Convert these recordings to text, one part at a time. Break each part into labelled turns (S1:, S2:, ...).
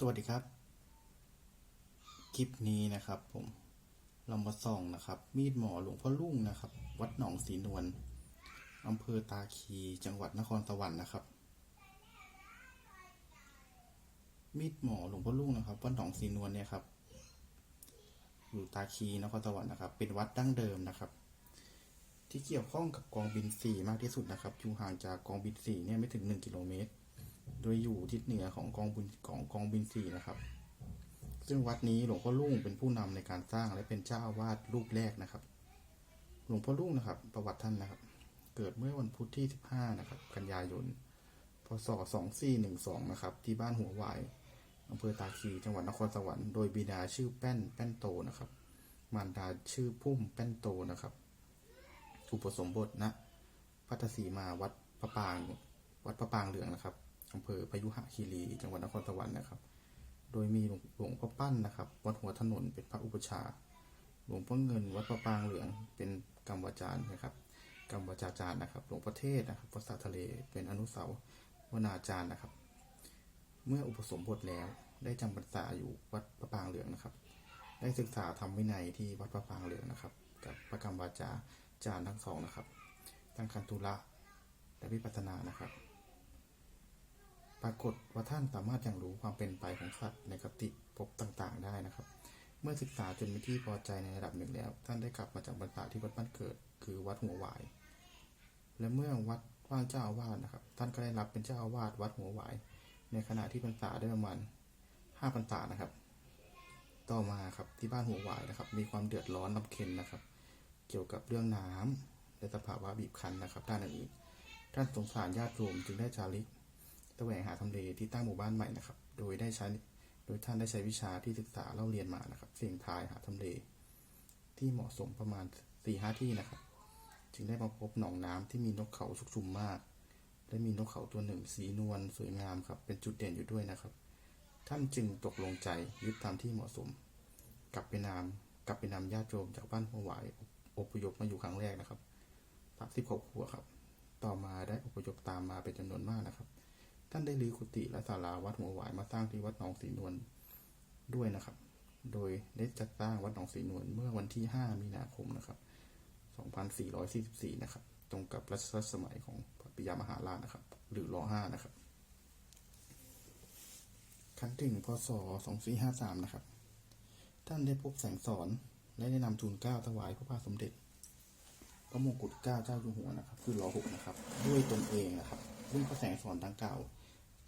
S1: สวัสดีครับ คลิปนี้นะครับผมเรามาส่องนะครับ มีดหมอหลวงพ่อลุ่งนะครับ วัดหนองสีนวลอำเภอตาคีจังหวัดนครสวรรค์นะครับ มีดหมอหลวงพ่อลุ่งนะครับ วัดหนองสีนวลเนี่ยครับ อยู่ตาคีนครสวรรค์นะครับ เป็นวัดดั้งเดิมนะครับ ที่เกี่ยวข้องกับกองบินสี่มากที่สุดนะครับอยู่ห่างจากกองบินสี่เนี่ยไม่ถึงหนึ่งกิโลเมตร โดยอยู่ทิศเหนือของกองบินของกองบินสี่นะครับ ซึ่งวัดนี้หลวงพ่อลุ่งเป็นผู้นำในการสร้างและเป็นเจ้าอาวาสรูปแรกนะครับ หลวงพ่อลุ่งนะครับ ประวัติท่านนะครับ เกิดเมื่อวันพุธที่ 15 นะครับ กันยายน พศ 2412 นะครับ ที่บ้านหัววายอำเภอตาคีจังหวัดนครสวรรค์โดยบิดาชื่อแป้นแป้นโตนะครับ มารดาชื่อพุ่มแป้นโตนะครับอุปสมบทณพัทสีมาวัดพระปาง วัดพระปางเหลืองนะครับ อำเภอพยุหคีรี จังหวัดนครสวรรค์นะครับ โดยมีหลวงพ่อปั้นนะครับ วัดหัวถนนเป็นพระอุปชา หลวงพ่อเงิน วัดพระปางเหลืองเป็นกรรมวาจารย์นะครับกรรมวาจาจารย์นะครับ หลวงพ่อเทศนะครับวัดสาทะเลเป็นอนุสาวนาจารย์นะครับ เมื่ออุปสมบทแล้วได้จำพรรษาอยู่วัดพระปางเหลืองนะครับ ได้ศึกษาธรรมวินัยที่วัดพระปางเหลืองนะครับกับพระกรรมวาจาจารย์ทั้งสองนะครับทั้งคันตุระและวิปัสสนานะครับ ปรากฏว่าท่านสามารถยังรู้ความเป็นไปของสัตว์ในกติภพต่างๆ ได้นะครับ เมื่อศึกษาจนมีที่พอใจในระดับหนึ่งแล้ว ท่านได้กลับมาจากบรรษาที่วัดบ้านเกิด คือวัดหัวหวาย และเมื่อวัดว่างเจ้าอาวาสนะครับ ท่านก็ได้รับเป็นเจ้าอาวาสวัดหัวหวาย ในขณะที่พรรษาได้ประมาณห้าพรรษานะครับ ต่อมาครับที่บ้านหัวหวายนะครับ มีความเดือดร้อนลำเค็ญนะครับ เกี่ยวกับเรื่องน้ำและสภาวะบีบคั้นนะครับ ด้านอื่นท่านสงสารญาติโยมจึงได้จาริก แสวงหาทำเลที่ตั้งหมู่บ้านใหม่นะครับ โดยได้ใช้โดยท่านได้ใช้วิชาที่ศึกษาเล่าเรียนมานะครับ เสี่ยงทายหาทำเล ที่เหมาะสมประมาณสี่ห้าที่นะครับ จึงได้มาพบหนองน้ำที่มีนกเขาชุกชุมมาก และมีนกเขาตัวหนึ่ง สีนวลสวยงามครับ เป็นจุดเด่นอยู่ด้วยนะครับ ท่านจึงตกลงใจยึดตามที่เหมาะสม กลับไปนามกลับไปนำญาติโยมจากบ้านหัวหวายอพยพมาอยู่ครั้งแรกนะครับสามสิบครอบครัวครับ ต่อมาได้อพยพตามมาเป็นจำนวนมากนะครับ ท่านได้รื้อกุฏิและศาลาวัดหัวหวายมาสร้างที่วัดหนองสีนวลด้วยนะครับ โดยได้จัดสร้างวัดหนองสีนวลเมื่อวันที่ 5 มีนาคมนะครับ 2444 นะครับ ตรงกับรัชสมัยของพระปิยมหาราชนะครับ หรือรอ5นะครับครั้งถึงพศ 2453 นะครับ ท่านได้พบแสงสอนและได้นำทูลเก้าถวายพระบาทสมเด็จ พระมงกุฎเกล้าเจ้าอยู่หัวนะครับ คือรอหกนะครับ ด้วยตนเองนะครับ ซึ่งพระแสงสอนดังกล่าว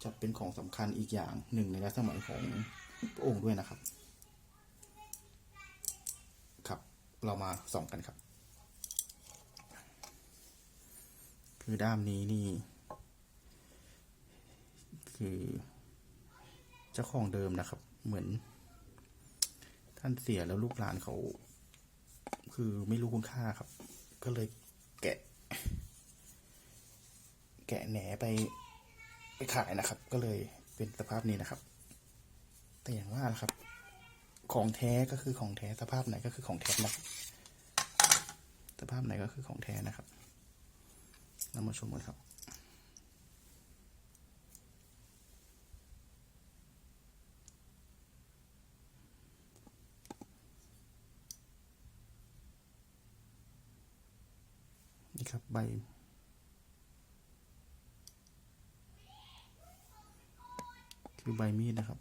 S1: จัดเป็นของสำคัญอีกอย่างหนึ่งในรัชสมัยของพระองค์ด้วยนะครับ ครับ เรามาส่องกันครับ คือด้ามนี้นี่ คือเจ้าของเดิมนะครับ เหมือน ท่านเสียแล้วลูกหลานเขา คือไม่รู้คุณค่าครับ ก็เลยแกะ แกะแหนไป ไปขายนะครับ ก็เลยเป็นสภาพนี้นะครับ แต่อย่างว่านะครับ ของแท้ก็คือของแท้สภาพไหนก็คือของแท้นะครับสภาพไหนก็คือของแท้นะครับเรามาชมกันครับนี่ครับใบ คือใบมีดนะครับ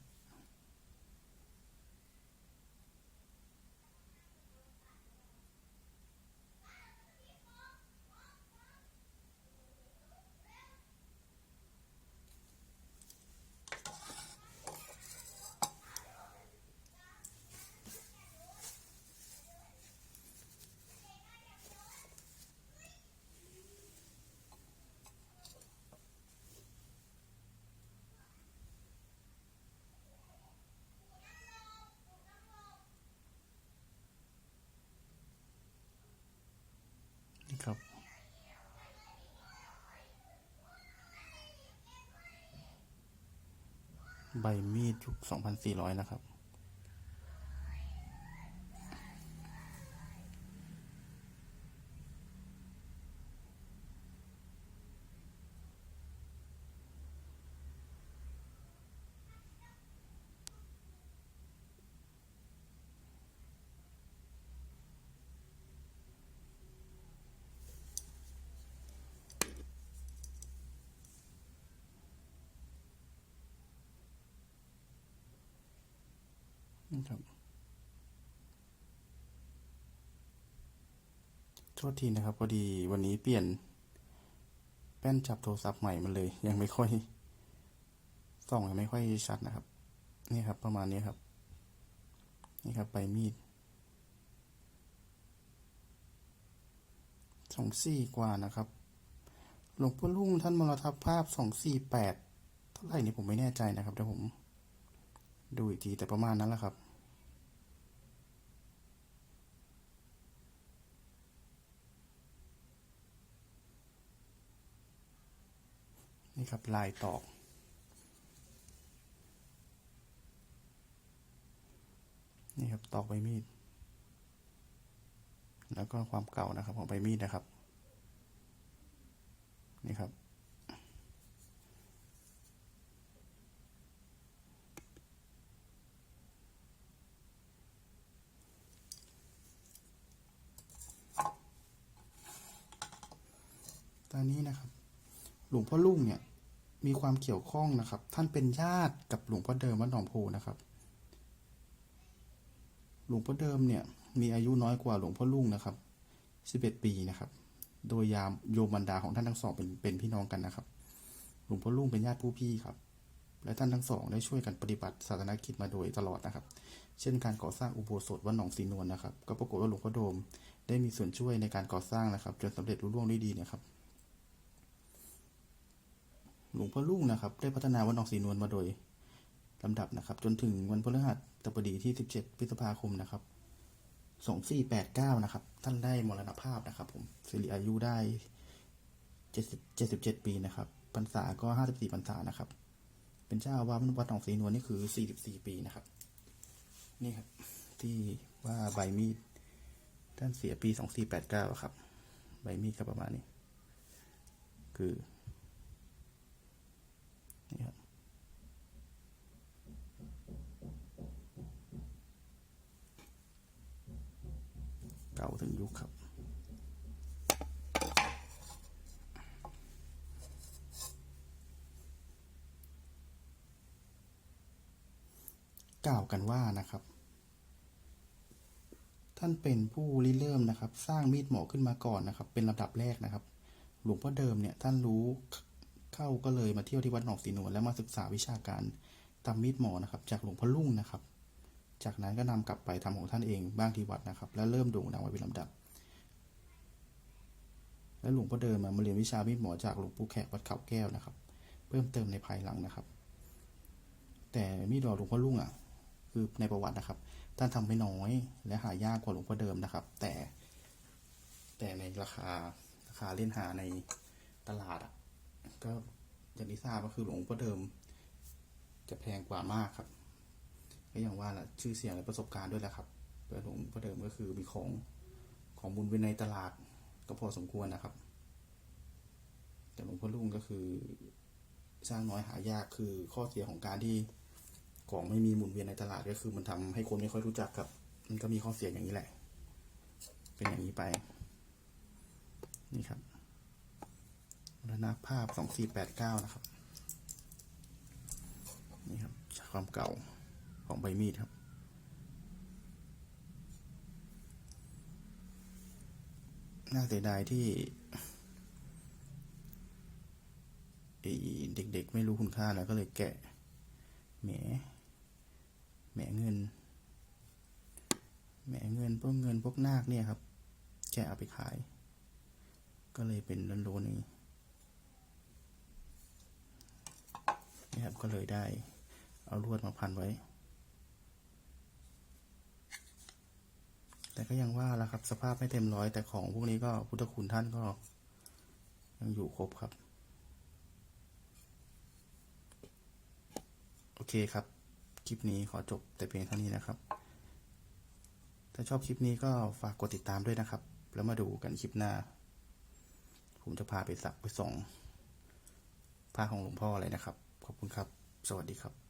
S1: ใบมีดยุค 2,400 นะครับ นี่ครับโทษทีนะครับพอดีวันนี้เปลี่ยน แป้นจับโทรศัพท์ใหม่มันเลย ยังไม่ค่อยส่องยังไม่ค่อยชัดนะครับ นี่ครับ ประมาณนี้ครับ นี่ครับใบมีดสองสี่กว่านะครับ หลวงพ่อลุงท่านมรณภาพสองสี่แปดเท่าไหร่นี่ผมไม่แน่ใจนะครับเดี๋ยวผม ดูอีกทีแต่ประมาณนั้นแหละครับ นี่ครับลายตอก นี่ครับตอกใบมีด แล้วก็ความเก่านะครับของใบมีดนะครับ นี่ครับตอนนี้นะครับ หลวงพ่อลุงเนี่ย มีความเกี่ยวข้องนะครับ ท่านเป็นญาติกับหลวงพ่อเดิมวัดหนองโพนะครับ หลวงพ่อเดิมเนี่ยมีอายุน้อยกว่าหลวงพ่อลุงนะครับสิบเอ็ดปีนะครับ โดยยามโยมบรรดาของท่านทั้งสองเป็นเป็นพี่น้องกันนะครับ หลวงพ่อลุงเป็นญาติผู้พี่ครับ และท่านทั้งสองได้ช่วยกันปฏิบัติศาสนกิจมาโดยตลอดนะครับ เช่นการก่อสร้างอุโบสถวัดหนองสีนวลนะครับ ก็ปรากฏว่าหลวงพ่อโดมได้มีส่วนช่วยในการก่อสร้างนะครับ จนสำเร็จรุ่ร่วงด้วยดีนะครับ หลวงพ่อลุงนะครับ ได้พัฒนาวัดหนองสีนวลมาโดยลำดับนะครับ จนถึงวันพฤหัสบดีที่ 17 พฤษภาคมนะครับ2489นะครับ ท่านได้มรณภาพนะครับ ผมสิริอายุได้70 77 ปีนะครับพรรษาก็ 54พรรษานะครับ เป็นเจ้าอาวาสวัดหนองสีนวลนี่คือ 44 ปีนะครับ นี่ครับ ที่ว่าใบมีดท่านเสียปี 2489 ครับ ใบมีดก็ประมาณนี้ คือ นี่ครับ เก่าถึงยุคครับกล่าวกันว่านะครับ ท่านเป็นผู้ริเริ่มนะครับ สร้างมีดหมอขึ้นมาก่อนนะครับ เป็นลำดับแรกนะครับ หลวงพ่อเดิมเนี่ยท่านรู้เข้าก็เลยมาเที่ยวที่วัดหนองสีนวลแล้วมาศึกษาวิชาการตำมีดหมอนะครับ จากหลวงพ่อลุ่งนะครับ จากนั้นก็นำกลับไปทำของท่านเองบ้างที่วัดนะครับ แล้วเริ่มโด่งดังไว้เป็นลำดับ และหลวงพ่อเดิมมาเรียนวิชามีดหมอจากหลวงปู่แขกวัดเขาแก้วนะครับ เพิ่มเติมในภายหลังนะครับ แต่มีดหมอหลวงพ่อลุ่งอะ คือในประวัตินะครับ ท่านทำไม่น้อยและหายากกว่าหลวงพ่อเดิมนะครับ แต่ แต่ในราคาราคาเล่นหาในตลาดอะก็อย่างที่ทราบก็คือหลวงพ่อเดิม จะแพงกว่ามากครับ ก็อย่างว่าละชื่อเสียงและประสบการณ์ด้วยแหละครับแต่หลวงพ่อเดิมก็คือมีของของบุญไว้ในตลาดก็พอสมควรนะครับ แต่หลวงพ่อลุงก็คือสร้างน้อยหายากคือข้อเสียของการที่ของไม่มีหมุนเวียนในตลาดก็คือมันทำให้คนไม่ค่อยรู้จักครับ มันก็มีข้อเสียอย่างนี้แหละ เป็นอย่างนี้ไป นี่ครับมรณภาพสองสี่แปดเก้านะครับ นี่ครับความเก่า ของใบมีดครับ น่าเสียดายที่เด็กๆ ไม่รู้คุณค่าแล้วก็เลยแกะแหมแหมเงินแหมเงินพวกเงินพวกนาคเนี่ยครับแกะเอาไปขาย ก็เลยเป็นโลนๆอย่างนี้นี่ครับก็เลยได้เอาลวดมาพันไว้ แต่ก็ยังว่าละครับ สภาพไม่เต็มร้อยแต่ของพวกนี้ก็พุทธคุณท่านก็ ยังอยู่ครบครับ โอเคครับ คลิปนี้ขอจบแต่เพียงเท่านี้นะครับ ถ้าชอบคลิปนี้ก็ฝากกดติดตามด้วยนะครับ แล้วมาดูกันคลิปหน้า ผมจะพาไปสักไปส่องพระของหลวงพ่อเลยนะครับ ขอบคุณครับ สวัสดีครับ